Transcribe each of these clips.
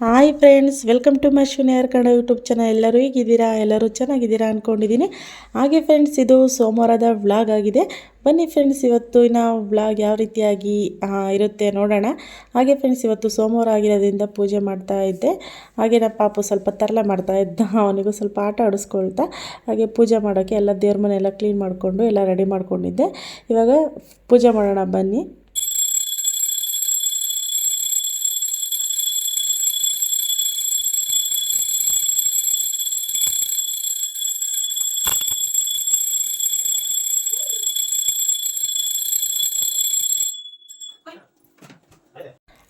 Hi friends welcome to my ಶೂನ್ಯರ್ Kannada YouTube channel ಎಲ್ಲರೂ ಹೇಗಿದ್ದೀರಾ? ಎಲ್ಲರೂ ಚೆನ್ನಾಗಿದ್ದೀರಾ ಅಂದ್ಕೊಂಡಿದ್ದೀನಿ ಹಾಗೆ ಫ್ರೆಂಡ್ಸ್ ಇದು ಸೋಮವಾರದ ವ್ಲಾಗ್ ಆಗಿದೆ. ಬನ್ನಿ ಫ್ರೆಂಡ್ಸ್ ಇವತ್ತು ನಾವು ವ್ಲಾಗ್ ಯಾವ ರೀತಿಯಾಗಿ ಇರುತ್ತೆ ನೋಡೋಣ. ಹಾಗೆ ಫ್ರೆಂಡ್ಸ್ ಇವತ್ತು ಸೋಮವಾರ ಆಗಿರೋದ್ರಿಂದ ಪೂಜೆ ಮಾಡ್ತಾ ಇದ್ದೆ. ಹಾಗೆ ನಮ್ಮ ಪಾಪು ಸ್ವಲ್ಪ ತರಲೆ ಮಾಡ್ತಾ ಇದ್ದ. ಅವನಿಗೂ ಸ್ವಲ್ಪ ಆಟ ಆಡಿಸ್ಕೊಳ್ತಾ. ಹಾಗೆ ಪೂಜೆ ಮಾಡೋಕ್ಕೆ ಎಲ್ಲ ದೇವ್ರ ಮನೆ ಎಲ್ಲ ಕ್ಲೀನ್ ಮಾಡಿಕೊಂಡು ಎಲ್ಲ ರೆಡಿ ಮಾಡ್ಕೊಂಡಿದ್ದೆ. ಇವಾಗ ಪೂಜೆ ಮಾಡೋಣ ಬನ್ನಿ.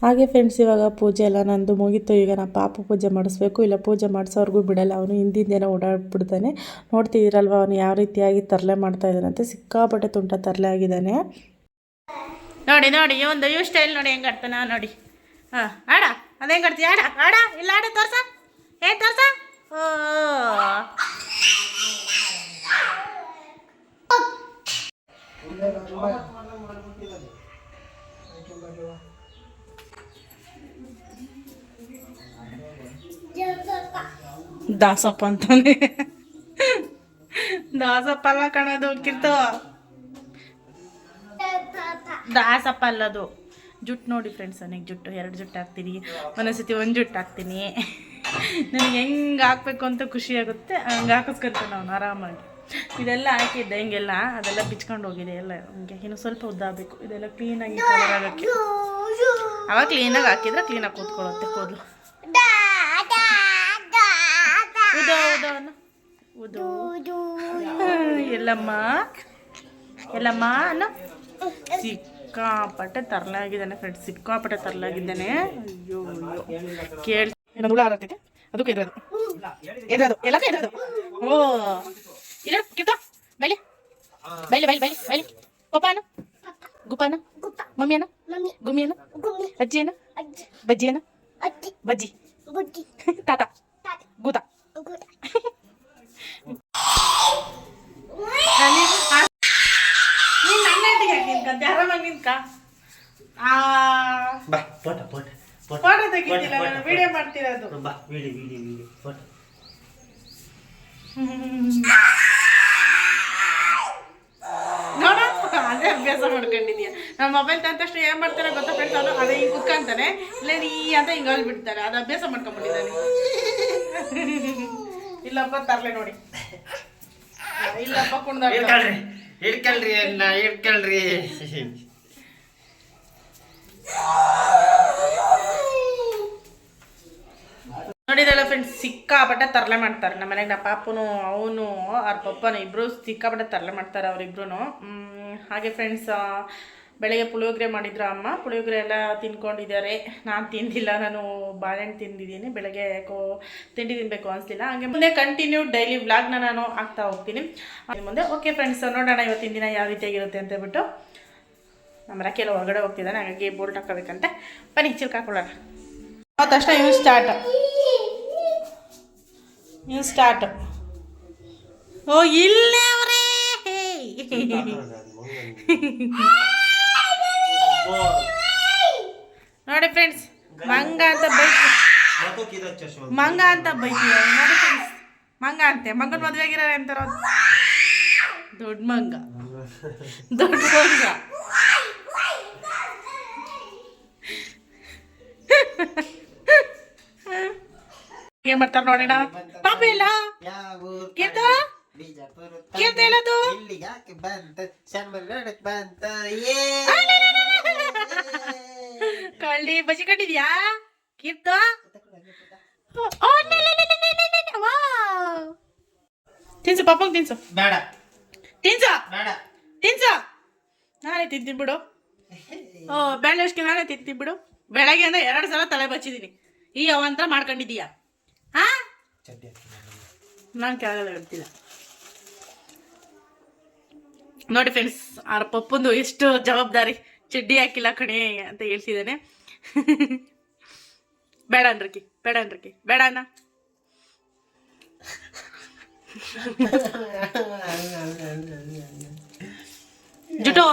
ಹಾಗೆ ಫ್ರೆಂಡ್ಸ್ ಇವಾಗ ಪೂಜೆ ಎಲ್ಲ ನಂದು ಮುಗೀತು. ಈಗ ನಾ ಪಾಪ ಪೂಜೆ ಮಾಡಿಸ್ಬೇಕು. ಇಲ್ಲ, ಪೂಜೆ ಮಾಡಿಸೋರ್ಗೂ ಬಿಡಲ್ಲ. ಅವನು ಹಿಂದಿಂದೇನೋ ಓಡಾಡ್ಬಿಡ್ತಾನೆ. ನೋಡ್ತಿದ್ದೀರಲ್ವ, ಅವನು ಯಾವ ರೀತಿಯಾಗಿ ತರಲೆ ಮಾಡ್ತಾ ಇದ್ದಾನಂತೆ ಸಿಕ್ಕಾಪಟ್ಟೆ ತುಂಟ ತರಲೆ ಆಗಿದ್ದಾನೆ. ನೋಡಿ ನೋಡಿ ಒಂದು ಯೂ ಸ್ಟೈಲ್ ನೋಡಿ ಹೆಂಗೆ ಆಡ್ತಾನ ನೋಡಿ. ಹಾಂ ಆಡ, ಅದ ಹೆಂಗೆ ಆಡ್ತೀಯ ಆಡ ಆಡ, ಇಲ್ಲ, ಆಡ, ತೋರ್ಸ. ಏ, ತೋರ್ಸ. ಓ. ದಾಸಪ್ಪ ಅಂತಾನೆ. ದಾಸಪ್ಪ ಅಲ್ಲ ಕಣದು ದಾಸಪ್ಪ ಅಲ್ಲದು ಜುಟ್ಟು ನೋಡಿ ಫ್ರೆಂಡ್ಸ್ ನನಗೆ ಜುಟ್ಟು ಎರಡು ಜುಟ್ಟು ಹಾಕ್ತೀನಿ. ಒಂದೊಂದ್ಸತಿ ಒಂದು ಜುಟ್ಟು ಹಾಕ್ತೀನಿ. ನನಗೆ ಹೆಂಗೆ ಹಾಕ್ಬೇಕು ಅಂತ ಖುಷಿ ಆಗುತ್ತೆ, ಹಂಗೆ ಹಾಕಿಸ್ಕೊಂತಾನೆ ಅವನು ಆರಾಮಾಗಿ. ಇದೆಲ್ಲ ಹಾಕಿದ್ದೆ, ಹಿಂಗೆಲ್ಲ, ಅದೆಲ್ಲ ಬಿಚ್ಕೊಂಡು ಹೋಗಿದೆ, ಎಲ್ಲ ಹಂಗೆ. ಇನ್ನು ಸ್ವಲ್ಪ ಉದ್ದಾಗಬೇಕು ಇದೆಲ್ಲ ಕ್ಲೀನಾಗಿ ಆಗೋಕ್ಕೆ. ಅವಾಗ ಕ್ಲೀನಾಗಿ ಹಾಕಿದ್ರೆ ಕ್ಲೀನಾಗಿ ಕೂತ್ಕೊಳ್ಳುತ್ತೆ, ಕೂದಲು. ಉದೋ. ಉದೋ. ಎಲ್ಲಮ್ಮ? ಎಲ್ಲಮ್ಮ? ಅನ್ನ? ಸಿಕ್ಕಾಪಟ್ಟೆ ತರಲಾಗಿದ್ದಾನೆ ಫ್ರೆಂಡ್ ಸಿಕ್ಕಾಪಟ್ಟೆ ತರಲಾಗಿದ್ದಾನೆ. ಅಯ್ಯೋ ಅಯ್ಯೋ. ಕೇಳಿ ಏನೋ ಹುಳ ಹಾರತ್ತೈತೆ ಅದಕ್ಕೆ ಇರೋದು ಇರೋದು ಎಲ್ಲ ಇರೋದು ಓ. ಇಲ್ಲ ಕಿತ್ತ ಬೈಲಿ. ಬೈಲಿ ಬೈಲಿ ಬೈಲಿ ಬೈಲಿ. ಪಪ್ಪಾನ ಗುಪ್ಪಾನ ಮಮ್ಮಿಯನ ಗುಮ್ಮಿಯನ ಅಜ್ಜಿಯನ ಬಜ್ಜಿಯನ ಬಜ್ಜಿ. ಬಾ ವಿಡಿ ವಿಡಿ ವಿಡಿ ಫೋಟೋ ಅದೇ ಅಭ್ಯಾಸ ಮಾಡ್ಕೊಂಡಿದ್ಯಾ. ನಮ್ಮ ಮೊಬೈಲ್ ತಂದ ತಕ್ಷಣ ಏನ್ ಮಾಡ್ತಾನೆ ಗೊತ್ತಾ ಫ್ರೆಂಡ್ಸ್ ಅದೇ ಹಿಂಗ್ ಇಲ್ಲ ನೀ ಅಂತ ಹಿಂಗ್ ಅಲ್ಲಿ ಬಿಡ್ತಾನೆ ಅದು ಅಭ್ಯಾಸ ಮಾಡ್ಕೊಂಡ್ಬಿಟ್ಟಿದ್ದಾನೆ ಇಲ್ಲಪ್ಪ ತರ್ಲೆ ನೋಡಿ. ಇಲ್ಲಪ್ಪ ಕುಣ್ದಾಡ್ತಾನೆ ನಾ ಇಟ್ಕೊಳ್ರಿ ಅನ್ನ ಇಟ್ಕೊಳ್ರಿ ನೋಡಿದಲ್ಲ ಫ್ರೆಂಡ್ಸ್ ಸಿಕ್ಕಾಪಟ್ಟೆ ತರಲೆ ಮಾಡ್ತಾರೆ. ನಮ್ಮ ಮನೆಗೆ ನಮ್ಮ ಪಾಪನು, ಅವನು, ಅವ್ರ ಪಪ್ಪನು ಇಬ್ಬರು ಸಿಕ್ಕಾಪಟ್ಟೆ ತರಲೆ ಮಾಡ್ತಾರೆ ಅವರಿಬ್ರು ಹಾಗೆ ಫ್ರೆಂಡ್ಸ್ ಬೆಳಗ್ಗೆ ಪುಳಿಯೋಗರೆ ಮಾಡಿದ್ರು ಅಮ್ಮ. ಪುಳಿಯೋಗರೆ ಎಲ್ಲ ತಿನ್ಕೊಂಡಿದ್ದಾರೆ. ನಾನು ತಿಂದಿಲ್ಲ, ನಾನು ಬಾಳೆಹಣ್ಣು ತಿಂದಿದ್ದೀನಿ. ಬೆಳಗ್ಗೆ ಯಾಕೋ ತಿಂಡಿ ತಿನ್ನಬೇಕು ಅನಿಸ್ಲಿಲ್ಲ. ಹಾಗೆ ಮುಂದೆ ಕಂಟಿನ್ಯೂ ಡೈಲಿ ವ್ಲಾಗ್ನ ನಾನು ಆಗ್ತಾ ಹೋಗ್ತೀನಿ. ಹಾಗೆ ಮುಂದೆ ಓಕೆ ಫ್ರೆಂಡ್ಸ್ ನೋಡೋಣ ಇವತ್ತಿನ ದಿನ ಯಾವ ರೀತಿಯಾಗಿರುತ್ತೆ ಅಂತ ಹೇಳ್ಬಿಟ್ಟು. ನಮ್ಮ ರಕೆಲ್ಲ ಹೊರಗಡೆ ಹೋಗ್ತಿದ್ದಾನೆ, ಹಾಗಾಗಿ ಬೋಲ್ಟ್ ಹಾಕೋಬೇಕಂತೆ ಬನ್ನಿ ಚಿಲ್ಕಾಕೊಳ್ಳೋಣ ಆ ತಕ್ಷಣ ಇವ್ ಸ್ಟಾರ್ಟ್ ಇವ್ ಸ್ಟಾರ್ಟ್ ಓ ಇಲ್ಲೇ ಅವರೇ. ನೋಡಿ ಫ್ರೆಂಡ್ಸ್ ಮಂಗ ಅಂತ ಬೈಕ್. ಮಂಗ ಅಂತ ಬೈಕ್ ನೋಡಿ ಫ್ರೆಂಡ್ಸ್ ಮಂಗ ಅಂತೆ. ಮಂಗನ ಮದುವೆ ಆಗಿರೋ ಅಂತಾರ? ದೊಡ್ಡ ಮಂಗ. ದೊಡ್ಡ ಮಂಗ. ಏನ್ ಮಾಡ್ತಾರ ನೋಡೋಣ ಪಾಪ ಇಲ್ಲ ಕೇಳ್ದ ಕೇಳ್ದ ಹೇಳದು ಕಳ್ಳಿ ಬಜಿ ಕಟ್ಟಿದ್ಯಾ ಕಿತ್ತ ತಿನ್ಸು ಪಾಪಂಗ್ ತಿನ್ಸು ಬೇಡ ತಿನ್ಸು ಬೇಡ ತಿನ್ಸು ನಾನೇ ತಿಂತೀನಿ ಬಿಡು ಓ ಬೆಳ್ಳಷ್ಟಕ್ಕೆ ನಾನೇ ತಿಂತೀನಿ ಬಿಡು ಬೆಳಗ್ಗೆ ಅಂದ್ರೆ ಎರಡು ಸಲ ತಲೆ ಬಚ್ಚಿದ್ದೀನಿ ಈ ಅವಂತರ ಮಾಡ್ಕೊಂಡಿದ್ದೀಯಾ ಚಡ್ಡಿ ಹಾಕ್ತೀನಿ ನಾನು. ಕೆಳಗಡೆ ಇಡ್ತಿಲ್ಲ ನೋಡಿ ಫ್ರೆಂಡ್ಸ್ ಅವ್ರ ಪಪ್ಪಂದು ಎಷ್ಟು ಜವಾಬ್ದಾರಿ. ಚಡ್ಡಿ ಹಾಕಿಲ್ಲ ಕಣೆ ಅಂತ ಹೇಳ್ತಿದ್ದಾನೆ. ಬೇಡ ಅನ್ರಕಿ ಬೇಡ ಅನ್ರಕಿ ಬೇಡ ಅಣ್ಣ. ಜುಟೋ.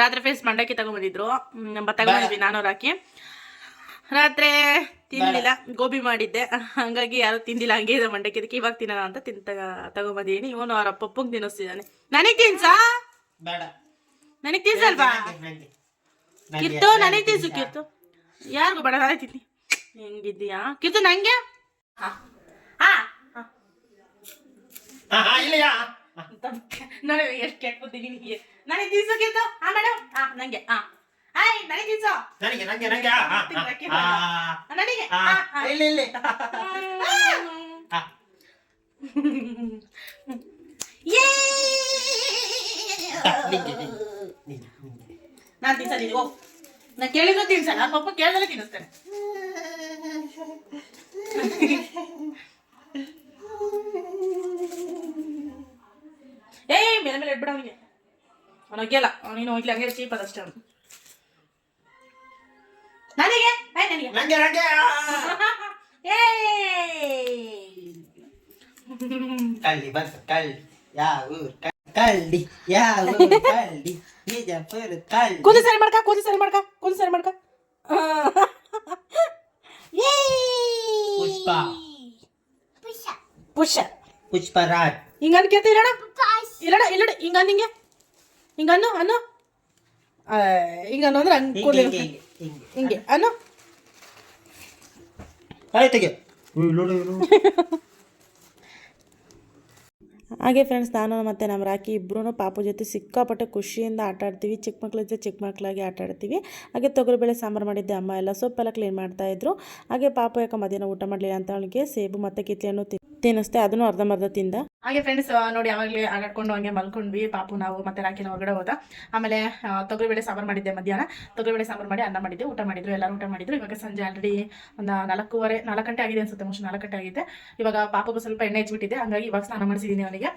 ರಾತ್ರಿ ಫೇಸ್ ಮಂಡಕ್ಕಿ ತಗೊಂಡ್ಬಂದಿದ್ರು ನಮ್ಮ ತಗೊಂಡಿದ್ವಿ ನಾನೂರು ಹಾಕಿ. ರಾತ್ರಿ ತಿನ್ಲಿಲ್ಲ ಗೋಬಿ ಮಾಡಿದ್ದೆ. ಹಂಗಾಗಿ ಯಾರು ತಿಂದಿಲ್ಲ ಹಂಗೆ ಇದೆ ಮಂಡಕ್ಕೆ. ಇದಕ್ಕೆ ಇವಾಗ ತಿನ್ನೋಣ ಅಂತ ತಿನ್ ತಗೊಂಬಂದಿದ್ದೀನಿ ಇವನು ಅವ್ರ ಪಪ್ಪಂಗೆ ತಿನ್ನಿಸ್ತಿದ್ದಾನೆ. ನನಗೆ ತಿನ್ಸಾ? ಬೇಡ. ನನಗೆ ತಿನ್ಸಲ್ವಾ? ಕಿತ್ತು. ಕಿರ್ತು? ನನಗೆ ತಿನ್ಸು ಕಿರ್ತು? ಯಾರಿಗೂ ಬೇಡ ನಾನೇ ತಿನ್ನಿ. ಹೆಂಗಿದ್ದೀಯಾ? ಕಿರ್ತು ನಂಗೆ. ನಾನು ಎಷ್ಟು ಕೆಟ್ಟ ನಿನಗೆ. ನನಗೆ ತಿನ್ಸು ಕಿರ್ತು? ಹಾ ಮೇಡಮ್ ಹಾ ನಂಗೆ. ಹಾ. ನನಗೆ ತಿನ್ಸು ನನಗೆ ನಂಗೆ ನಂಗೆ ಆ, ಆ, ಆ, ಆ, ನನಗೆ? ಆ, ಹಾ. ಇಲ್ಲ ಇಲ್ಲ ಆ, ಯೇ! ನಿಂಗೆ, ನಿಂಗೆ, ನಿಂಗೆ, ನಿಂಗೆ. ನಾನು ತಿನ್ಸಲ್ಲ ಓ ನಾ ಕೇಳಿದ್ರು ತಿನ್ಸಲ್ಲ ಪಪ್ಪ ಕೇಳಿದ್ರೆ ತಿನ್ನಿಸ್ತೇನೆ ಏಯ್ ಮೇಲೆ ಮೇಲೆ ಇಟ್ಬಿಡ ಅವನಿಗೆ. ಅವನು ಹೋಗ್ಯಲ್ಲ ನೀನು ಹೋಗ್ಲಿ ಹಂಗೆ ಚೀಪ್ ಅದಷ್ಟೇ ಅವನು. ನನಗೆ? ನನಗೆ ನನಗೆ. ನಂಗೆ ನಂಗೆ. ಕಳ್ಳಿ ಬಂತು ಕಳ್ಳಿ. ಯಾವ ಊರ್? ಕಳ್ಳಿ. ಯಾವ ಕಲ್ಲಿ ಕಳ್ಳಿ. ನಿಜಪುರ ಕಳ್ಳಿ. ಕೂದಲು ಸರಿ ಮಾಡ್ಕ ಕೂದಲು ಸರಿ ಮಾಡ್ಕ ಕೂದಲು ಸರಿ ಮಾಡ್ಕ. ಪುಷ್ಪ. ಪುಷ್ಪ. ಪುಷ ಪುಷ್ಪರಾಜ್ ಹಿಂಗನ್ ಕೇಳ್ತಿ ಇರಣ ಇಲ್ಲಡ ಇಲ್ಲಡ ಹಿಂಗನ್ ಹಿಂಗೆ ಹಿಂಗ. ಅನ್ನು ಆ, ಹಿಂಗನ್ನು ಅಂದ್ರೆ ಹಂಗ್ ಹಿಂಗೆ ಕೂದಲು ಹಿಂಗೆ ಹಿಂಗೆ. ಹಿಂಗೆ ಅನು ಆಯ್ತಿಗೆ ಹಾಗೆ ಫ್ರೆಂಡ್ಸ್ ನಾನು ಮತ್ತು ನಮ್ಮ ರಾಕಿ ಇಬ್ಬರೂ ಪಾಪು ಜೊತೆ ಸಿಕ್ಕಾಪಟ್ಟೆ ಖುಷಿಯಿಂದ ಆಟ ಆಡ್ತೀವಿ. ಚಿಕ್ಕ ಮಕ್ಳ ಜೊತೆ ಚಿಕ್ಕ ಮಕ್ಕಳಾಗಿ ಆಟ ಆಡ್ತೀವಿ. ಹಾಗೆ ತೊಗರಿಬೇಳೆ ಸಾಂಬಾರು ಮಾಡಿದ್ದೆ ಅಮ್ಮ ಎಲ್ಲ ಸೊಪ್ಪೆಲ್ಲ ಕ್ಲೀನ್ ಮಾಡ್ತಾಯಿದ್ರು ಹಾಗೆ ಪಾಪು ಯಾಕೆ ಮಧ್ಯಾಹ್ನ ಊಟ ಮಾಡಲಿಲ್ಲ ಅಂತ ಅವಳಿಗೆ ಸೇಬು ಮತ್ತು ಕಿತ್ಲೆಯನ್ನು ತಿ- ತಿನ್ನಿಸ್ದೆ, ಅದನ್ನು ಅರ್ಧಂಬರ್ಧ ತಿಂದ. ಹಾಗೆ ಫ್ರೆಂಡ್ಸ್ ನೋಡಿ ಯಾವಾಗಲೇ ಆಗಾಡ್ಕೊಂಡು ಹಂಗೆ ಮಲ್ಕೊಂಡ್ವಿ. ಪಾಪು ನಾವು ಮತ್ತೆ ರಾಕಿನ ಹೊರಗಡೆ ಹೋದ. ಆಮೇಲೆ ತೊಗರಿಬೇಳೆ ಸಾಂಬಾರು ಮಾಡಿದ್ದೆ ಮಧ್ಯಾಹ್ನ. ತೊಗರಿಬೇಳೆ ಸಾಂಬಾರು ಮಾಡಿ ಅನ್ನ ಮಾಡಿದ್ದೆ ಊಟ ಮಾಡಿದ್ರು, ಎಲ್ಲರೂ ಊಟ ಮಾಡಿದ್ರು. ಇವಾಗ ಸಂಜೆ ಆಲ್ರೆಡಿ ಒಂದು ನಾಲ್ಕೂವರೆ ನಾಲ್ಕು ಗಂಟೆ ಆಗಿದೆ ಅನ್ಸುತ್ತೆ ಮೋಸ್ಟ್ ನಾಲ್ಕು ಗಂಟೆ ಆಗಿದೆ. ಇವಾಗ ಪಾಪಗೂ ಸ್ವಲ್ಪ ಎಣ್ಣೆ ಹಚ್ಬಿಟ್ಟಿದ್ದೆ, ಹಂಗಾಗಿ ಇವಾಗ ಸ್ನಾನ ಮಾಡಿಸಿದ್ದೀನಿ ಅವನಿಗೆ.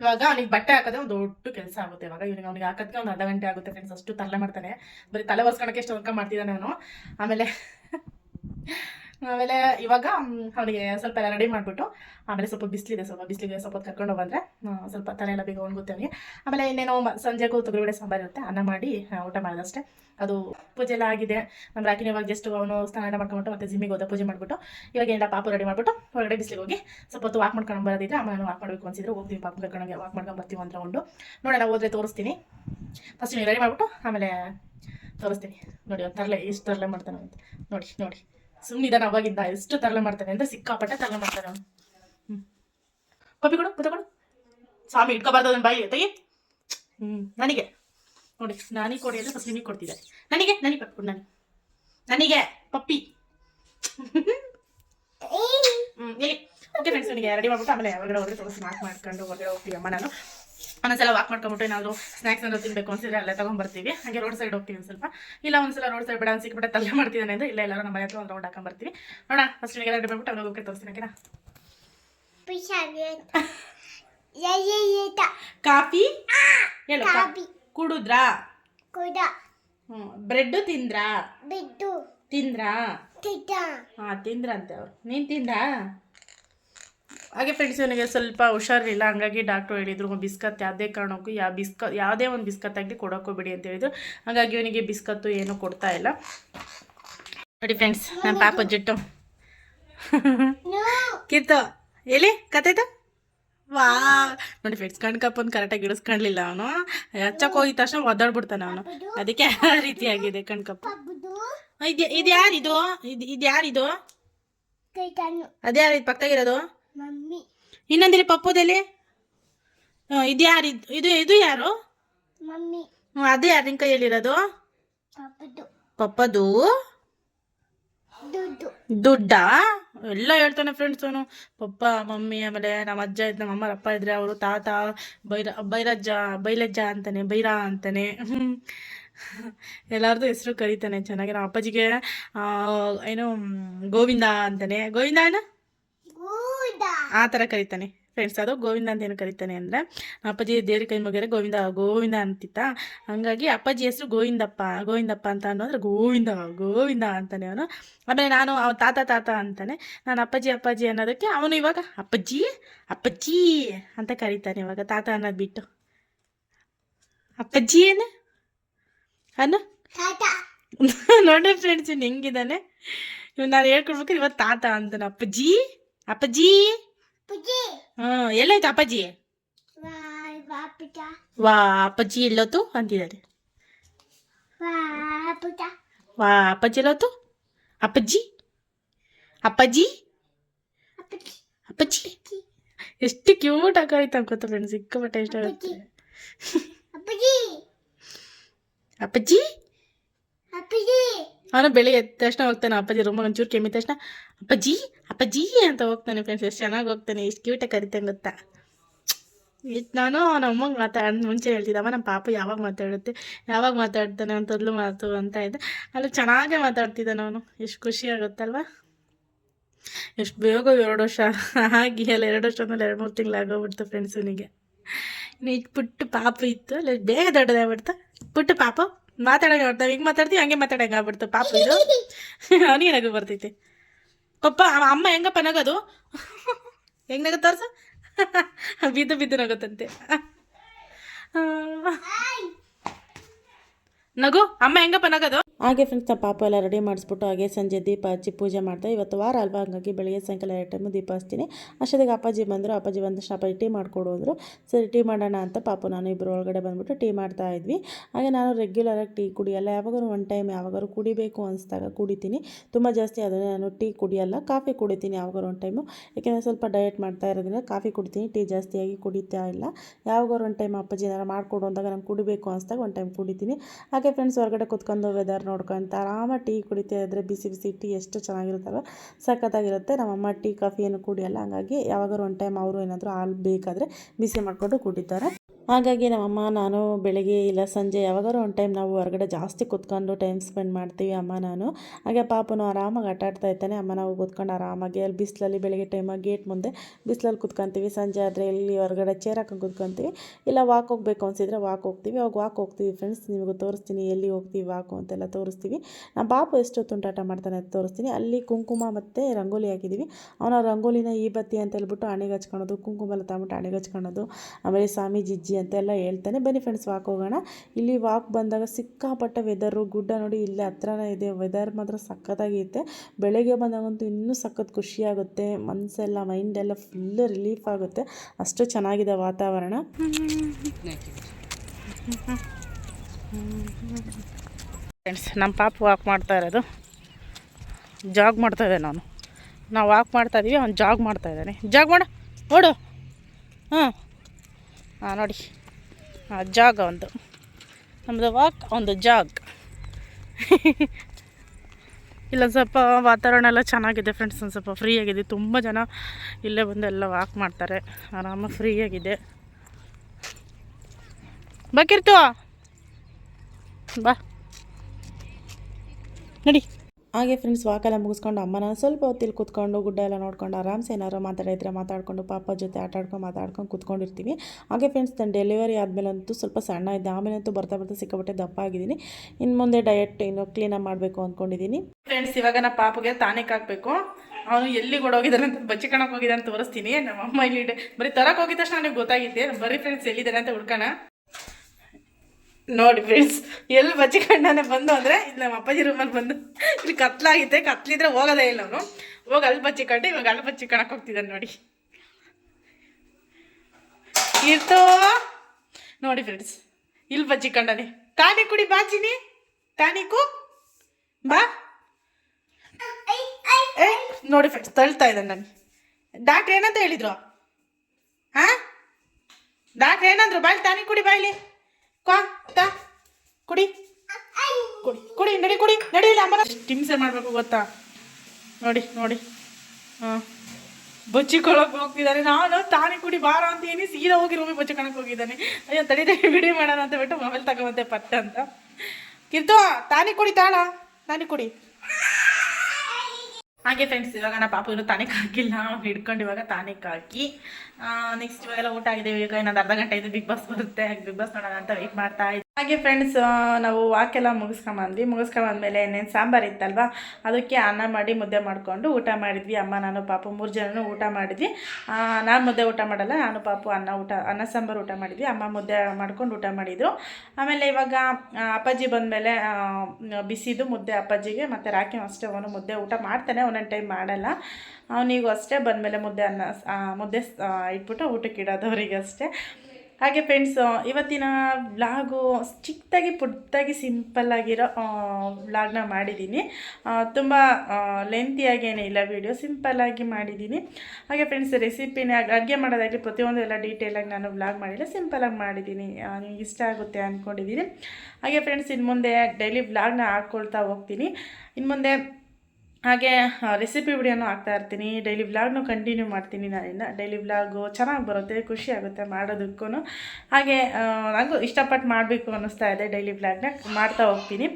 ಇವಾಗ ಅವನಿಗೆ ಬಟ್ಟೆ ಹಾಕೋದೇ ಒಂದು ದೊಡ್ಡ ಕೆಲಸ ಆಗುತ್ತೆ ಇವಾಗ. ಇವನಿಗೆ ಅವ್ನಿಗೆ ಹಾಕೋದಕ್ಕೆ ಒಂದು ಅರ್ಧ ಗಂಟೆ ಆಗುತ್ತೆ ಫ್ರೆಂಡ್ಸ್ ಅಷ್ಟು ತಲೆ ಮಾಡ್ತಾನೆ. ಬರೀ ತಲೆ ಒರೆಸ್ಕೊಳಕ್ಕೆ ಎಷ್ಟು ವರ್ಕ ಮಾಡ್ತಿದ್ದಾನೆ ಅವನು. ಆಮೇಲೆ ಆಮೇಲೆ ಇವಾಗ ಅವನಿಗೆ ಸ್ವಲ್ಪ ಎಲ್ಲ ರೆಡಿ ಮಾಡಿಬಿಟ್ಟು, ಆಮೇಲೆ ಸ್ವಲ್ಪ ಬಿಸಿಲಿದೆ, ಸ್ವಲ್ಪ ಬಿಸಿಲಿಗೆ ಸ್ವಲ್ಪ ಕರ್ಕೊಂಡು ಬಂದರೆ ಸ್ವಲ್ಪ ತಲೆ ಎಲ್ಲ ಬೇಗ ಒಣಗುತ್ತೆ ಅವನಿಗೆ. ಆಮೇಲೆ ಇನ್ನೇನೋ ಸಂಜೆಗೂ ತೊಗರಿಬೇಳೆ ಸಾಂಬಾರು ಇರುತ್ತೆ, ಅನ್ನ ಮಾಡಿ ಊಟ ಮಾಡಿದಷ್ಟೇ. ಅದು ಪೂಜೆ ಎಲ್ಲ ಆಗಿದೆ. ನಮ್ಮ ರಾಕಿನ ಇವಾಗ ಜಸ್ಟ್ ಅವನು ಸ್ನಾನ ಮಾಡ್ಕೊಂಬಿಟ್ಟು ಮತ್ತೆ ಜಿಮ್ಮಿಗೆ ಹೋದ ಪೂಜೆ ಮಾಡಿಬಿಟ್ಟು, ಇವಾಗ ಎಲ್ಲ ಪಾಪು ರೆಡಿ ಮಾಡಿಬಿಟ್ಟು, ಹೊರಗಡೆ ಬಿಸಿಲಿಗೆ ಹೋಗಿ ಸ್ವಲ್ಪ ಹೊತ್ತು ವಾಕ್ ಮಾಡ್ಕೊಂಡು ಬರೋದಿದ್ರೆ ಆಮೇಲೆ ನಾನು ವಾಕ್ ಮಾಡಬೇಕು ಅನ್ಸಿದ್ರೆ ಹೋಗ್ತೀವಿ, ಪಾಪು ಕರ್ಕೊಂಡೋಗಿ ವಾಕ್ ಮಾಡ್ಕೊಂಡು ಬರ್ತೀವಿ ಅಂತ ಉಂಡು ನೋಡೋಣ, ಹೋದ್ರೆ ತೋರಿಸ್ತೀನಿ. ಫಸ್ಟ್ ನೀವು ರೆಡಿ ಮಾಡಿಬಿಟ್ಟು, ಆಮೇಲೆ ತೋರಿಸ್ತೀನಿ. ನೋಡಿ, ಒಂದು ತರಲೆ ಇಷ್ಟು ತರಲೆ ಮಾಡ್ತಾನೆ ಅಂತ. ನೋಡಿ. ನೋಡಿ ಸುಮ್ಮನಿದ್ದಾನೆ ಅವಾಗಿದ್ದ ಎಷ್ಟು ತರಲೆ ಮಾಡ್ತಾನೆ ಅಂದರೆ ಸಿಕ್ಕಾಪಟ್ಟೆ ತರಲೆ ಮಾಡ್ತಾನೆ ಅವನು. ಹ್ಞೂ ಪಪ್ಪಿ ಕೊಡು ಪುತ್ತ ಕೊಡು. ಸ್ವಾಮಿ, ಇಟ್ಕೋಬಾರ್ದು ಅದನ್ನ ಬಾಯಿ ತೆಗಿ. ಹ್ಞೂ ನನಗೆ. ನೋಡಿ ನಾನೀಗ ಕೊಡಿ ಅಂದರೆ ಫಸ್ಟ್ ನಿಮಗೆ ಕೊಡ್ತಿದ್ದೆ ನನಗೆ ನನಗೆ ಪಪ್ಪಿ ಕೊಡು, ನನಗೆ. ಪಪ್ಪಿ ಹ್ಞೂ ಓಕೆ ಫ್ರೆಂಡ್ಸ್ ನನಗೆ ರೆಡಿ ಮಾಡ್ಬಿಟ್ಟು ಆಮೇಲೆ ಹೊರಗಡೆ ಹೋದ್ರೆ ಸ್ವಲ್ಪ ಸ್ನಾಕ್ ಮಾಡ್ಕೊಂಡು ಹೊರಗಡೆ ಹೋಗ್ತೀವಿ ಅಮ್ಮ ನಾನು? ಒಂದೊಂದ್ಸಲ ವಾಕ್ ಮಾಡ್ಕೊಂಬಿಟ್ಟು ಏನಾದ್ರು ಸ್ನಾಕ್ಸ್ ಏನಾದ್ರು ತಿನ್ಬೇಕು ಅನ್ಸಿದ್ರೆ ಅಲ್ಲೇ ತಗೊಂಡ್ಬರ್ತೀವಿ. ಹಾಗೆ ರೋಡ್ ಸೈಡ್ ಹೋಗ್ತೀವಿ ಒಂದು ಸ್ವಲ್ಪ. ಇಲ್ಲ ಒಂದ್ಸಲ ರೋಡ್ ಸೈಡ್ ಬೇಡ ಸಿಕ್ಬಿಟ್ಟೆ ತಲೆ ಮಾಡ್ತೀನಿ ಅಂದ್ರೆ ಇಲ್ಲ ಎಲ್ಲರೂ ನಮ್ಮ ಹತ್ರ ಒಂದು ರೌಂಡ್ ಹಾಕೊಂಡ್ಬರ್ತೀವಿ. ನೋಡೋಣ ಫಸ್ಟ್ ನಿಮಗೆ ರೆಡಿ ಮಾಡ್ಬಿಟ್ಟು ಅವ್ರಿಗೆ ಹೋಗಿ ತೋರಿಸ್ತೀನಿ ಓಕೆನಾ ಕಾಫಿ? ಹೇಳು ಕುಡಿದ್ರಾ? ಕೂಡ. ಹ್ಞೂ ಬ್ರೆಡ್ ತಿಂದ್ರಾ? ತಿಂದ್ರಾ? ಹಾಂ ತಿಂದ್ರಂತೆ ಅವ್ರು. ನೀನು ತಿಂದ ಹಾಗೆ ಫ್ರೆಂಡ್ಸ್ ಇವನಿಗೆ ಸ್ವಲ್ಪ ಹುಷಾರಿಲ್ಲ ಹಾಗಾಗಿ ಡಾಕ್ಟ್ರು ಹೇಳಿದ್ರು ಬಿಸ್ಕತ್ ಯಾವುದೇ ಕಾರಣಕ್ಕೂ ಯಾವ ಬಿಸ್ಕ ಯಾವುದೇ ಒಂದು ಬಿಸ್ಕತ್ ಆಗಲಿ ಕೊಡೋಕೋಬೇಡಿ ಅಂತ ಹೇಳಿದ್ರು. ಹಾಗಾಗಿ ಇವನಿಗೆ ಬಿಸ್ಕತ್ತು ಏನೂ ಕೊಡ್ತಾ ಇಲ್ಲ. ನೋಡಿ ಫ್ರೆಂಡ್ಸ್ ನನ್ನ ಪಾಪ ಜಿಟ್ಟು. ಕಿತ್ತು ಎಲ್ಲಿ? ಕತೈತ ವಾ ನೋಡಿ ಫ್ರೆಂಡ್ಸ್ ಕಣ್ಕಪ್ಪನ್ ಕರೆಕ್ಟಾಗಿ ಇಡಿಸ್ಕೊಂಡ್ಲಿಲ್ಲ ಅವನು. ಹಚ್ಚಕ್ಕೆ ಹೋಗಿದ ತಕ್ಷಣ ಒದ್ದಾಡ್ಬಿಡ್ತಾನೆ ಅವನು. ಅದಕ್ಕೆ ಆ ರೀತಿಯಾಗಿದೆ ಕಣ್ಕಪ್ಪ ಇದು ಇದು ಯಾರಿದು ಇದು ಇದು ಯಾರಿದು ಕೈತಾನು ಅದ್ಯಾರು ಇದು ಪಕ್ಕದಾಗಿರೋದು? ಇನ್ನೊಂದಿರಿ ಪಪ್ಪದಲ್ಲಿ? ಇದು ಯಾರು? ಇದು ಇದು ಯಾರು? ಮಮ್ಮಿ. ಅದು ಯಾರು ನಿನ್ ಕೈಯಲ್ಲಿರೋದು? ಪಪ್ಪದು ದುಡ್ಡು. ಎಲ್ಲ ಹೇಳ್ತಾನೆ ಫ್ರೆಂಡ್ಸ್ ಅವನು. ಪಪ್ಪ ಮಮ್ಮಿ ಆಮೇಲೆ ನಮ್ಮ ಅಜ್ಜ ಇದ್ದ ನಮ್ಮ ಅಮ್ಮ ಅಪ್ಪ ಇದ್ರೆ ಅವರು ತಾತ ಬೈರ ಬೈರಜ್ಜ ಬೈಲಜ್ಜ ಅಂತಾನೆ ಬೈರ ಅಂತಾನೆ. ಎಲ್ಲಾರ್ದು ಹೆಸರು ಕರೀತಾನೆ ಚೆನ್ನಾಗಿ. ನಮ್ಮ ಅಪ್ಪಾಜಿಗೆ ಏನು ಗೋವಿಂದ ಅಂತಾನೆ. ಗೋವಿಂದ ಅಣ್ಣ? ಆ ಥರ ಕರಿತಾನೆ. ಫ್ರೆಂಡ್ಸ್ ಅದು ಗೋವಿಂದ ಅಂತ ಏನು ಕರಿತಾನೆ ಅಂದ್ರೆ ಅಪ್ಪಾಜಿ ದೇವ್ರ ಕೈ ಮುಗಿದ್ರೆ ಗೋವಿಂದ ಗೋವಿಂದ ಅಂತಿತ್ತ. ಹಂಗಾಗಿ ಅಪ್ಪಾಜಿ ಹೆಸರು ಗೋವಿಂದಪ್ಪ ಗೋವಿಂದಪ್ಪ ಅಂತ ಅನ್ನೋದ್ರೆ ಗೋವಿಂದ ಗೋವಿಂದ ಅಂತಾನೆ ಅವನು. ಆಮೇಲೆ ನಾನು ಅವನ ತಾತ ತಾತ ಅಂತಾನೆ. ನಾನು ಅಪ್ಪಾಜಿ ಅಪ್ಪಾಜಿ ಅನ್ನೋದಕ್ಕೆ ಅವನು ಇವಾಗ ಅಪ್ಪಾಜಿ ಅಪ್ಪಾಜಿ ಅಂತ ಕರಿತಾನೆ ಇವಾಗ ತಾತ ಅನ್ನೋದು ಬಿಟ್ಟು. ಅಪ್ಪಾಜಿ ಏನು? ಅನ್ನು ನೋಡ್ರಿ ಫ್ರೆಂಡ್ಸ್ ಇವ್ನು ಹೆಂಗಿದ್ದಾನೆ? ಇವ್ನು ನಾನು ಹೇಳ್ಕೊಡ್ಬೇಕು ಇವತ್ತು ತಾತ ಅಂತಾನೆ. ಅಪ್ಪಾಜಿ ಅಪ್ಪಾಜಿ? ಪುಜಿ ಹ್ಞೂ ಎಲ್ಲೋಯ್ತು ಅಪ್ಪಾಜಿ? ವಾ ಅಪ್ಪಾಜಿ. ಎಲ್ಲೋತು ಅಂತಿದ್ದಾರೆ. ವಾ ಅಪ್ಪಾಜಿ. ಎಲ್ಲೋತು? ಅಪ್ಪಾಜಿ? ಅಪ್ಪಾಜಿ? ಅಪ್ಪಾಜಿ. ಎಷ್ಟು ಕ್ಯೂಟ್ ಆಗಾಯ್ತು ಅನ್ಕೋತ ಫ್ರೆಂಡ್ಸ್ ಸಿಕ್ಕಾಪಟ್ಟೆ ಇಷ್ಟ ಆಗುತ್ತೆ. ಅಪ್ಪಜಿ. ಅವನು ಬೆಳಿಗ್ಗೆ ಎದ್ದ ತಕ್ಷಣ ಹೋಗ್ತಾನೆ ಅಪ್ಪಾಜಿ ರೂಮ್ ಒಂಚೂರು ಕೆಮ್ಮಿದ ತಕ್ಷಣ. ಅಪ್ಪಾಜಿ ಅಪ್ಪಾಜಿ ಅಂತ ಹೋಗ್ತಾನೆ ಫ್ರೆಂಡ್ಸ್ ಎಷ್ಟು ಚೆನ್ನಾಗಿ ಹೋಗ್ತಾನೆ, ಎಷ್ಟು ಕ್ಯೂಟಾಗಿ ಕರಿತಾನೆ ಗೊತ್ತಾ? ನಾನು ಅವನ ಅಮ್ಮಂಗೆ ಮಾತಾಡ, ಮುಂಚೆ ಹೇಳ್ತಿದ್ದಾವ ನಮ್ಮ ಪಾಪ ಯಾವಾಗ ಮಾತಾಡುತ್ತೆ, ಯಾವಾಗ ಮಾತಾಡ್ತಾನೆ ಅಂತದ್ಲು ಮಾತು ಅಂತ ಇದ್ದೆ. ಅಲ್ಲಿ ಚೆನ್ನಾಗೇ ಮಾತಾಡ್ತಿದ್ದಾನೆ ಅವನು, ಎಷ್ಟು ಖುಷಿ ಆಗುತ್ತಲ್ವಾ? ಎಷ್ಟು ಬೇಗ ಎರಡು ವರ್ಷ ಆಗಿ, ಅಲ್ಲ ಎರಡು ವರ್ಷ ಮೇಲೆ ಎರಡು ಮೂರು ತಿಂಗಳು ಆಗೋಗ್ಬಿಡ್ತು ಫ್ರೆಂಡ್ಸ್ ಅವನಿಗೆ ಇನ್ನು ಇಷ್ಟು ಪುಟ್ಟು ಪಾಪ ಇತ್ತು, ಅಲ್ಲ ಬೇಗ ದೊಡ್ಡದಾಗ್ಬಿಡ್ತಾ? ಪುಟ್ಟು ಪಾಪ ಮಾತಾಡೋಕೆ ಬರ್ತಾವೆ ಹಿಂಗೆ ಮಾತಾಡ್ತೀವಿ ಹಂಗೆ ಮಾತಾಡೋಕೆ ಆಗ್ಬಿಡ್ತು ಪಾಪ ಇದು? ಅವನಿಗೆ ನಗು ಬರ್ತೈತೆ. ಪಪ್ಪ ಅವ- ಅಮ್ಮ ಹೆಂಗಪ್ಪ ನಗೋದು ಹೆಂಗ್ ನಗು ತೋರ್ಸ ಬಿದ್ದು ಬಿದ್ದು ನಗುತ್ತಂತೆ ನಗು ಅಮ್ಮ ಹೆಂಗಪ್ಪ ನಗೋದು ಹಾಗೆ ಫ್ರೆಂಡ್ಸ್ ನಮ್ಮ ಪಾಪ ಎಲ್ಲ ರೆಡಿ ಮಾಡಿಸ್ಬಿಟ್ಟು ಹಾಗೆ ಸಂಜೆ ದೀಪ ಹಚ್ಚಿ ಪೂಜೆ ಮಾಡ್ತಾ ಇವತ್ತು ವಾರ ಅಲ್ವಾ? ಹಂಗಾಗಿ ಬೆಳಗ್ಗೆ ಸಾಯಂಕಾಲ ಎರಡು ಟೈಮು ದೀಪ ಹಚ್ತೀನಿ. ಅಷ್ಟೊತ್ತಿಗೆ ಅಪ್ಪಾಜಿ ಬಂದರು, ಅಪ್ಪಾಜಿ ಬಂದ ತಕ್ಷಣ ಅಪ್ಪಾಜಿ ಟೀ ಮಾಡಿಕೊಡು ಅಂದರು. ಸರಿ, ಟೀ ಮಾಡೋಣ ಅಂತ ಪಾಪು ನಾನು ಇಬ್ಬರು ಒಳಗಡೆ ಬಂದುಬಿಟ್ಟು ಟೀ ಮಾಡ್ತಾ ಇದ್ವಿ. ಹಾಗೆ ನಾನು ರೆಗ್ಯುಲರಾಗಿ ಟೀ ಕುಡಿಯಲ್ಲ ಯಾವಾಗಾರು ಒನ್ ಟೈಮ್ ಯಾವಾಗಾದ್ರು ಕುಡಿಬೇಕು ಅನಿಸ್ದಾಗ ಕುಡಿತೀನಿ. ತುಂಬ ಜಾಸ್ತಿ ಆದರೆ ನಾನು ಟೀ ಕುಡಿಯಲ್ಲ, ಕಾಫಿ ಕುಡಿತೀನಿ ಯಾವಾಗಾರು ಒಂದು ಟೈಮು ಯಾಕೆಂದರೆ ಸ್ವಲ್ಪ ಡಯಟ್ ಮಾಡ್ತಾ ಇರೋದ್ರಿಂದ ಕಾಫಿ ಕುಡಿತೀನಿ, ಟೀ ಜಾಸ್ತಿಯಾಗಿ ಕುಡಿತಾ ಇಲ್ಲ. ಯಾವಾಗಾರು ಒಂದು ಟೈಮ್ ಅಪ್ಪಾಜಿ ಏನಾರು ಮಾಡಿಕೊಡು ಅಂದಾಗ ನಾನು ಕುಡಿಬೇಕು ಅನಿಸ್ದಾಗ ಒಂದು ಟೈಮ್ ಕುಡಿತೀನಿ. ಹಾಗೆ ಫ್ರೆಂಡ್ಸ್ ಹೊರಗಡೆ ಕುತ್ಕೊಂಡು ವೆದರ್ ನೋಡ್ಕೊಂತ ಆರಾಮಾಗಿ ಟೀ ಕುಡಿತಾ ಇದ್ದರೆ ಬಿಸಿ ಬಿಸಿ ಟೀ ಎಷ್ಟು ಚೆನ್ನಾಗಿರುತ್ತಲ್ಲ ಸಖತ್ತಾಗಿರುತ್ತೆ. ನಮ್ಮಮ್ಮ ಟೀ ಕಾಫಿ ಏನು ಕುಡಿಯಲ್ಲ. ಹಾಗಾಗಿ ಯಾವಾಗಾದ್ರು ಒನ್ ಟೈಮ್ ಅವರು ಏನಾದರೂ ಹಾಲು ಬೇಕಾದರೆ ಬಿಸಿ ಮಾಡಿಕೊಂಡು ಕುಡಿತಾರೆ. ಹಾಗಾಗಿ ನಮ್ಮಮ್ಮ, ನಾನು ಬೆಳಗ್ಗೆ ಇಲ್ಲ ಸಂಜೆ ಯಾವಾಗಾರು ಒಂದು ಟೈಮ್ ನಾವು ಹೊರಗಡೆ ಜಾಸ್ತಿ ಕುತ್ಕೊಂಡು ಟೈಮ್ ಸ್ಪೆಂಡ್ ಮಾಡ್ತೀವಿ ಅಮ್ಮ ನಾನು. ಹಾಗೆ ಪಾಪನು ಆರಾಮಾಗಿ ಆಟಾಡ್ತಾ ಇರ್ತಾನೆ. ಅಮ್ಮ ನಾವು ಕೂತ್ಕೊಂಡು ಆರಾಮಾಗಿ ಅಲ್ಲಿ ಬಿಸಿಲಲ್ಲಿ ಬೆಳಗ್ಗೆ ಟೈಮಾಗಿ ಗೇಟ್ ಮುಂದೆ ಬಿಸಿಲಲ್ಲಿ ಕುತ್ಕೊಂತೀವಿ. ಸಂಜೆ ಆದರೆ ಇಲ್ಲಿ ಹೊರಗಡೆ ಚೇರ್ ಹಾಕೊಂಡು ಕುತ್ಕೊಂತೀವಿ. ಇಲ್ಲ ವಾಕ್ ಹೋಗ್ಬೇಕು ಅನಿಸಿದ್ರೆ ವಾಕ್ ಹೋಗ್ತೀವಿ. ಅವಾಗ ವಾಕ್ ಹೋಗ್ತೀವಿ ಫ್ರೆಂಡ್ಸ್ ನಿಮಗೆ ತೋರಿಸ್ತೀನಿ ಎಲ್ಲಿ ಹೋಗ್ತೀವಿ ವಾಕು ಅಂತೆಲ್ಲ ತೋರಿಸ್ತೀವಿ. ನಮ್ಮ ಪಾಪು ಎಷ್ಟು ತುಂಟಾಟ ಮಾಡ್ತಾನೆ ಅಂತ ತೋರಿಸ್ತೀನಿ. ಅಲ್ಲಿ ಕುಂಕುಮ ಮತ್ತು ರಂಗೋಲಿ ಹಾಕಿದ್ದೀವಿ ಅವನ ರಂಗೋಲಿನ ಈ ಬತ್ತಿ ಅಂತ ಹೇಳ್ಬಿಟ್ಟು ಹಣೆಗೆ ಹಚ್ಕೊಳೋದು ಕುಂಕುಮ ಎಲ್ಲ ತಗೊಂಬಿಟ್ಟು ಹಣೆಗೆ ಹಚ್ಕೊಳೋದು. ಆಮೇಲೆ ಸ್ವಾಮಿ ಜಿಜ್ಜಿ ಅಂತೆಲ್ಲ ಹೇಳ್ತಾನೆ. ಬನ್ನಿ ಫ್ರೆಂಡ್ಸ್ ವಾಕ್ ಹೋಗೋಣ. ಇಲ್ಲಿ ವಾಕ್ ಬಂದಾಗ ಸಿಕ್ಕಾಪಟ್ಟೆ ವೆದರು ಗುಡ್ಡ ನೋಡಿ ಇಲ್ಲೇ ಹತ್ರನೇ ಇದೆ. ವೆದರ್ ಮಾತ್ರ ಸಖತ್ತಾಗಿರುತ್ತೆ ಬೆಳಗ್ಗೆ ಬಂದಾಗಂತೂ ಇನ್ನೂ ಸಖತ್ ಖುಷಿಯಾಗುತ್ತೆ. ಮನಸ್ಸೆಲ್ಲ ಎಲ್ಲ ಫುಲ್ ರಿಲೀಫ್ ಆಗುತ್ತೆ. ಅಷ್ಟು ಚೆನ್ನಾಗಿದೆ ವಾತಾವರಣ. ಫ್ರೆಂಡ್ಸ್ ನಮ್ಮ ಪಾಪ ವಾಕ್ ಮಾಡ್ತಾ ಇರೋದು. ಜಾಗ್ ಮಾಡ್ತಾ ಇದ್ದಾನೆ ನಾನು ನಾವು ವಾಕ್ ಮಾಡ್ತಾ ಇದ್ದೀವಿ ಅವ್ನು ಜಾಗ್ ಮಾಡ್ತಾ ಇದ್ದಾನೆ. ಜಾಗ್ ಮಾಡ. ಓಡು. ಹಾಂ ನೋಡಿ. ಜಾಗ ಒಂದು. ನಮ್ಮದು ವಾಕ್ ಒಂದು ಜಾಗ್ ಇಲ್ಲೊಂದು ಸ್ವಲ್ಪ ವಾತಾವರಣ ಎಲ್ಲ ಚೆನ್ನಾಗಿದೆ ಫ್ರೆಂಡ್ಸ್ ಒಂದು ಸ್ವಲ್ಪ ಫ್ರೀ ಆಗಿದೆ. ತುಂಬ ಜನ ಇಲ್ಲೇ ಬಂದು ಎಲ್ಲ ವಾಕ್ ಮಾಡ್ತಾರೆ. ಆರಾಮ ಫ್ರೀ ಆಗಿದೆ. ಬಾಕಿರ್ತು ಬಾ. ನಡಿ. ಹಾಗೆ ಫ್ರೆಂಡ್ಸ್ ವಾಕೆಲ್ಲ ಮುಗಿಸ್ಕೊಂಡು ಅಮ್ಮನ ಸ್ವಲ್ಪ ಹೊತ್ತಿಲ್ಲಿ ಕೂತ್ಕೊಂಡು ಗುಡ್ಡ ಎಲ್ಲ ನೋಡ್ಕೊಂಡು ಆರಾಮ್ಸೆ ಏನಾದ್ರು ಮಾತಾಡಿದ್ರೆ ಮಾತಾಡ್ಕೊಂಡು ಪಾಪ ಜೊತೆ ಆಟ ಆಡ್ಕೊಂಡು ಮಾತಾಡ್ಕೊಂಡು ಕೂತ್ಕೊಂಡಿರ್ತೀವಿ. ಹಾಗೆ ಫ್ರೆಂಡ್ಸ್ ನಾನು ಡೆಲಿವರಿ ಆದಮೇಲಂತೂ ಸ್ವಲ್ಪ ಸಣ್ಣ ಇದ್ದೆ. ಆಮೇಲಂತೂ ಬರ್ತಾ ಬರ್ತಾ ಸಿಕ್ಕಾಪಟ್ಟೆ ದಪ್ಪ ಆಗಿದ್ದೀನಿ. ಇನ್ನು ಮುಂದೆ ಡಯಟ್ ಇನ್ನು ಕ್ಲೀನಾಗಿ ಮಾಡಬೇಕು ಅಂದ್ಕೊಂಡಿದ್ದೀನಿ ಫ್ರೆಂಡ್ಸ್ ಇವಾಗ ನಮ್ಮ ಪಾಪಗೆ ತಾನೇ ಹಾಕಬೇಕು. ಅವನು ಎಲ್ಲಿ ಹೋಗಿದ್ದಾನೆ ಅಂತ ಬಚ್ಚಿ ಕಣಕ್ಕೆ ಹೋಗಿದ್ದಾನೆ ತೋರಿಸ್ತೀನಿ. ನಮ್ಮ ಅಮ್ಮ ಇಲ್ಲಿ. ಬರೀ ತರಕ್ಕೆ ಹೋಗಿದ ತಕ್ಷಣ ನನಗೆ ಗೊತ್ತಾಗಿದ್ದೆ. ಬರೀ ಫ್ರೆಂಡ್ಸ್ ಎಲ್ಲಿದ್ದಾನೆ ಅಂತ ಹುಡ್ಕೋಣ. ನೋಡಿ ಫ್ರೆಂಡ್ಸ್ ಎಲ್ಲಿ ಬಚ್ಚಿಕೊಂಡಾನೆ ಬಂದು ಅಂದರೆ ಇಲ್ಲಿ ನಮ್ಮ ಅಪ್ಪಾಜಿ ರೂಮಲ್ಲಿ ಬಂದು ಇಲ್ಲಿ ಕತ್ಲಾಗಿದೆ ಕತ್ಲಿದ್ರೆ ಹೋಗೋದೇ ಇಲ್ಲ ಅವನು. ಹೋಗಿ ಅಲ್ಲಿ ಬಚ್ಚಿಕೊಂಡು, ಇವಾಗ ಅಲ್ಲಿ ಬಚ್ಚಿಕೊಳಕ್ಕೆ ಹೋಗ್ತಿದ್ದಾನೆ ನೋಡಿ. ಇರ್ತೋ? ನೋಡಿ ಫ್ರೆಂಡ್ಸ್ ಇಲ್ಲಿ ಬಚ್ಚಿಕೊಂಡಾನೆ. ತಾನಿ ಕುಡಿ ಬಾಚಿನಿ ತಾನಿಕು ಬಾ. ಏ, ನೋಡಿ ಫ್ರೆಂಡ್ಸ್ ತಳ್ತಾ ಇದ್ದಾನೆ ನಾನು. ಡಾಕ್ಟ್ರ್ ಏನಂತ ಹೇಳಿದ್ರು? ಹಾ? ಡಾಕ್ಟ್ರ್ ಏನಂದ್ರು? ಬಾಯ್ಲಿ ತಾನಿ ಕುಡಿ ಬಾಯ್ಲಿ ಕಾ ತಾ ಕುಡಿ. ಕುಡಿ ಕುಡಿ, ನಡಿ, ಕುಡಿ ನಡಿಲ್ಲ ಅಮ್ಮನ ಹಿಂಸೆ ಮಾಡಬೇಕು ಗೊತ್ತಾ? ನೋಡಿ ನೋಡಿ. ಹಾಂ. ಬಚ್ಚಿಕೊಳ್ಳೋಕೆ ಹೋಗ್ತಿದ್ದಾನೆ. ನಾನು ತಾನೇ ಕುಡಿ, ಬಾರ ಅಂತ ಏನಿ ಸೀದಾ ಹೋಗಿ ರೂಮಿಗೆ ಬಚ್ಚಿಕೊಳ್ಳೋಕೆ ಹೋಗಿದ್ದಾನೆ. ಅಯ್ಯೋ ತಡಿ ತಡಿ ವಿಡಿಯೋ ಮಾಡೋಣ ಅಂತ ಬಿಟ್ಟು ಮೊಬೈಲ್ ತಗೊಂಬಂತೆ ಪಟ್ಟ ಅಂತ. ಕಿರ್ತು, ತಾನೇ ಕುಡಿ ತಾಳ? ತಾನೇ ಕುಡಿ. ಹಾಗೆ ಫ್ರೆಂಡ್ಸ್ ಇವಾಗ ನಾ ಪಾಪ ಇನ್ನು ತಾನೇ ಹಾಕಿಲ್ಲ ಹಿಡ್ಕೊಂಡು ಇವಾಗ ತಾನೇ ಹಾಕಿ ನೆಕ್ಸ್ಟ್ ಇವಾಗೆಲ್ಲ ಊಟ ಆಗಿದೆ. ಈಗ ಇನ್ನೊಂದು ಅರ್ಧ ಗಂಟೆ ಇದು ಬಿಗ್ ಬಾಸ್ ಬರುತ್ತೆ. ಬಿಗ್ ಬಾಸ್ ನೋಡೋಣ ಅಂತ ವೆಯ್ಟ್ ಮಾಡ್ತಾ ಹಾಗೆ ಫ್ರೆಂಡ್ಸ್ ನಾವು ವಾಕೆಲ್ಲ ಮುಗಿಸ್ಕೊಂಬಂದ್ವಿ. ಮುಗಿಸ್ಕೊಂಬಂದ್ಮೇಲೆ ಇನ್ನೇನು ಸಾಂಬಾರು ಇತ್ತಲ್ವ? ಅದಕ್ಕೆ ಅನ್ನ ಮಾಡಿ ಮುದ್ದೆ ಮಾಡಿಕೊಂಡು ಊಟ ಮಾಡಿದ್ವಿ. ಅಮ್ಮ, ನಾನು, ಪಾಪು ಮೂರು ಜನನೂ ಊಟ ಮಾಡಿದ್ವಿ. ನಾನು ಮುದ್ದೆ ಊಟ ಮಾಡಲ್ಲ, ನಾನು, ಪಾಪು ಅನ್ನ ಊಟ, ಅನ್ನ ಸಾಂಬಾರು ಊಟ ಮಾಡಿದ್ವಿ. ಅಮ್ಮ ಮುದ್ದೆ ಮಾಡ್ಕೊಂಡು ಊಟ ಮಾಡಿದರು. ಆಮೇಲೆ ಇವಾಗ ಅಪ್ಪಾಜಿ ಬಂದಮೇಲೆ ಬಿಸಿದು ಮುದ್ದೆ ಅಪ್ಪಾಜಿಗೆ, ಮತ್ತು ರಾಕಿ ಅಷ್ಟೇ. ಅವನು ಮುದ್ದೆ ಊಟ ಮಾಡ್ತಾನೆ, ಒಂದೊಂದು ಟೈಮ್ ಮಾಡಲ್ಲ. ಅವನಿಗೂ ಅಷ್ಟೇ ಬಂದಮೇಲೆ ಮುದ್ದೆ ಅನ್ನ ಮುದ್ದೆ ಇಟ್ಬಿಟ್ಟು ಊಟಕ್ಕೆ ಇಡೋದು ಹಾಗೆ ಫ್ರೆಂಡ್ಸ್ ಇವತ್ತಿನ ವ್ಲಾಗು ಚಿಕ್ಕದಾಗಿ ಪುಟ್ಟದಾಗಿ ಸಿಂಪಲ್ಲಾಗಿರೋ ವ್ಲಾಗ್ನ ಮಾಡಿದ್ದೀನಿ ತುಂಬ ಲೆಂತಿಯಾಗಿ ಇಲ್ಲ ವೀಡಿಯೋ ಸಿಂಪಲ್ಲಾಗಿ ಮಾಡಿದ್ದೀನಿ ಹಾಗೆ ಫ್ರೆಂಡ್ಸ್ ರೆಸಿಪಿನ ಅಡುಗೆ ಮಾಡೋದಾಗಲಿ ಪ್ರತಿಯೊಂದು ಎಲ್ಲ ಡೀಟೇಲಾಗಿ ನಾನು ವ್ಲಾಗ್ ಮಾಡಿಲ್ಲ ಸಿಂಪಲಾಗಿ ಮಾಡಿದ್ದೀನಿ ನಿಮ್ಗೆ ಇಷ್ಟ ಆಗುತ್ತೆ ಅಂದ್ಕೊಂಡಿದ್ದೀನಿ ಹಾಗೆ ಫ್ರೆಂಡ್ಸ್ ಇನ್ನು ಮುಂದೆ ಡೈಲಿ ವ್ಲಾಗ್ನ ಹಾಕ್ಕೊಳ್ತಾ ಹೋಗ್ತೀನಿ. ಇನ್ನು ಮುಂದೆ ಹಾಗೆ ರೆಸಿಪಿ ವಿಡಿಯೋನು ಹಾಕ್ತಾ ಇರ್ತೀನಿ. ಡೈಲಿ ವ್ಲಾಗ್ನು ಕಂಟಿನ್ಯೂ ಮಾಡ್ತೀನಿ ನಾನಿಂದ ಡೈಲಿ ವ್ಲಾಗು ಚೆನ್ನಾಗಿ ಬರುತ್ತೆ, ಖುಷಿ ಆಗುತ್ತೆ ಮಾಡೋದಕ್ಕೂ ಹಾಗೆ ನನಗೂ ಇಷ್ಟಪಟ್ಟು ಮಾಡಬೇಕು ಅನ್ನಿಸ್ತಾ ಇದೆ ಡೈಲಿ ವ್ಲಾಗ್ನ ಮಾಡ್ತಾ ಹೋಗ್ತೀನಿ.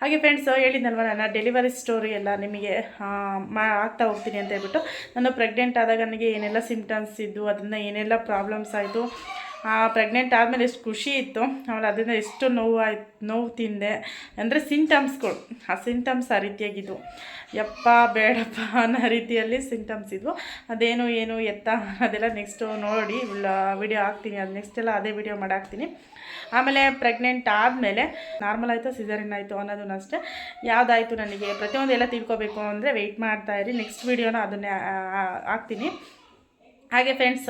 ಹಾಗೆ ಫ್ರೆಂಡ್ಸ್ ಹೇಳಿದ್ನಲ್ವ ನನ್ನ ಡೆಲಿವರಿ ಸ್ಟೋರಿ ಎಲ್ಲ ನಿಮಗೆ ಮಾ ಆಗ್ತಾ ಹೋಗ್ತೀನಿ ಅಂತ ಹೇಳ್ಬಿಟ್ಟು. ನಾನು ಪ್ರೆಗ್ನೆಂಟ್ ಆದಾಗ ನನಗೆ ಏನೆಲ್ಲ ಸಿಮ್ಟಮ್ಸ್ ಇದ್ದು ಅದನ್ನು ಏನೆಲ್ಲ ಪ್ರಾಬ್ಲಮ್ಸ್ ಆಯಿತು ಪ್ರೆಗ್ನೆಂಟ್ ಆದಮೇಲೆ ಎಷ್ಟು ಖುಷಿ ಇತ್ತು. ಆಮೇಲೆ ಅದರಿಂದ ಎಷ್ಟು ನೋವಾಯ್ತು ನೋವು ತಿಂದೆ. ಅಂದರೆ ಸಿಂಟಮ್ಸ್ಗಳು ಆ ಸಿಂಟಮ್ಸ್ ಆ ರೀತಿಯಾಗಿದ್ದು ಯಪ್ಪ ಬೇಡಪ್ಪ ಅನ್ನೋ ರೀತಿಯಲ್ಲಿ ಸಿಂಟಮ್ಸ್ ಇದ್ವು. ಅದೇನು ಏನು ಎತ್ತ ಅದೆಲ್ಲ ನೆಕ್ಸ್ಟು ನೋಡಿ ವಿಡಿಯೋ ಹಾಕ್ತೀನಿ. ಅದು ನೆಕ್ಸ್ಟ್ ಎಲ್ಲ ಅದೇ ವಿಡಿಯೋ ಮಾಡಾಕ್ತೀನಿ. ಆಮೇಲೆ ಪ್ರೆಗ್ನೆಂಟ್ ಆದಮೇಲೆ ನಾರ್ಮಲ್ ಆಯಿತು ಸಿಸರಿನ್ ಆಯಿತು ಅನ್ನೋದನ್ನ ಅಷ್ಟೇ. ಯಾವುದಾಯಿತು ನನಗೆ? ಪ್ರತಿಯೊಂದು ಎಲ್ಲ ತಿಳ್ಕೊಬೇಕು ಅಂದರೆ ವೆಯ್ಟ್ ಇರಿ. ನೆಕ್ಸ್ಟ್ ವೀಡಿಯೋನ ಅದನ್ನೇ ಆ, ಆ, ಹಾಕ್ತೀನಿ. ಹಾಗೆ ಫ್ರೆಂಡ್ಸ್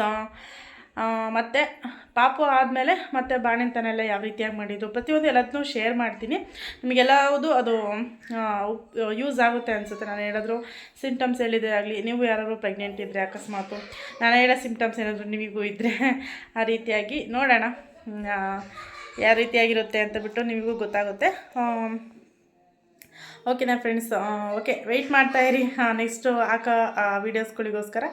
ಮತ್ತು ಪಾಪು ಆದಮೇಲೆ ಮತ್ತೆ ಬಾಣಂತನೆಲ್ಲ ಯಾವ ರೀತಿಯಾಗಿ ಮಾಡಿದ್ದು ಪ್ರತಿಯೊಂದು ಎಲ್ಲದನ್ನೂ ಶೇರ್ ಮಾಡ್ತೀನಿ. ನಿಮಗೆಲ್ಲವುದು ಅದು ಯೂಸ್ ಆಗುತ್ತೆ ಅನಿಸುತ್ತೆ. ನಾನು ಹೇಳಿದ್ರು ಸಿಂಟಮ್ಸ್ ಹೇಳಿದೆ ಆಗಲಿ, ನೀವು ಯಾರಾದರೂ ಪ್ರೆಗ್ನೆಂಟ್ ಇದ್ದರೆ ಅಕಸ್ಮಾತು. ನಾನು ಹೇಳೋ ಸಿಂಟಮ್ಸ್ ಏನಾದರೂ ನಿಮಗೂ ಇದ್ದರೆ ಆ ರೀತಿಯಾಗಿ ನೋಡೋಣ. ಯಾವ ರೀತಿಯಾಗಿರುತ್ತೆ ಅಂತ ಬಿಟ್ಟು ನಿಮಗೂ ಗೊತ್ತಾಗುತ್ತೆ. ಓಕೆನಾ ಫ್ರೆಂಡ್ಸ್ ಓಕೆ ವೆಯ್ಟ್ ಮಾಡ್ತಾ ಇರಿ. ನೆಕ್ಸ್ಟು ಹಾಕೋ ವೀಡಿಯೋಸ್ಗಳಿಗೋಸ್ಕರ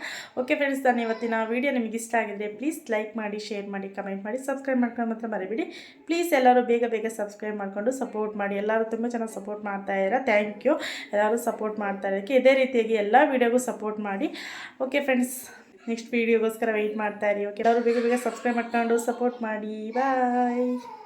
ಓಕೆ ಫ್ರೆಂಡ್ಸ್ ನಾನು ಇವತ್ತಿನ ವೀಡಿಯೋ ನಿಮಗೆ ಇಷ್ಟ ಆಗಿದ್ರೆ ಪ್ಲೀಸ್ ಲೈಕ್ ಮಾಡಿ ಶೇರ್ ಮಾಡಿ ಕಮೆಂಟ್ ಮಾಡಿ ಸಬ್ಸ್ಕ್ರೈಬ್ ಮಾಡ್ಕೊಂಡು ಮಾತ್ರ ಮರಿಬೇಡಿ. ಪ್ಲೀಸ್ ಎಲ್ಲರೂ ಬೇಗ ಬೇಗ ಸಬ್ಸ್ಕ್ರೈಬ್ ಮಾಡಿಕೊಂಡು ಸಪೋರ್ಟ್ ಮಾಡಿ. ಎಲ್ಲರೂ ತುಂಬ ಚೆನ್ನಾಗಿ ಸಪೋರ್ಟ್ ಮಾಡ್ತಾ ಇದ್ದೀರಾ ಥ್ಯಾಂಕ್ ಯು ಎಲ್ಲರೂ ಸಪೋರ್ಟ್ ಮಾಡ್ತಾ ಇರೋಕ್ಕೆ ಇದೇ ರೀತಿಯಾಗಿ ಎಲ್ಲ ವೀಡಿಯೋಗೂ ಸಪೋರ್ಟ್ ಮಾಡಿ. ಓಕೆ ಫ್ರೆಂಡ್ಸ್ ನೆಕ್ಸ್ಟ್ ವೀಡಿಯೋಗೋಸ್ಕರ ವೆಯ್ಟ್ ಮಾಡ್ತಾ ಇರಿ. ಓಕೆ ಎಲ್ಲರೂ ಬೇಗ ಬೇಗ ಸಬ್ಸ್ಕ್ರೈಬ್ ಮಾಡ್ಕೊಂಡು ಸಪೋರ್ಟ್ ಮಾಡಿ. ಬಾಯ್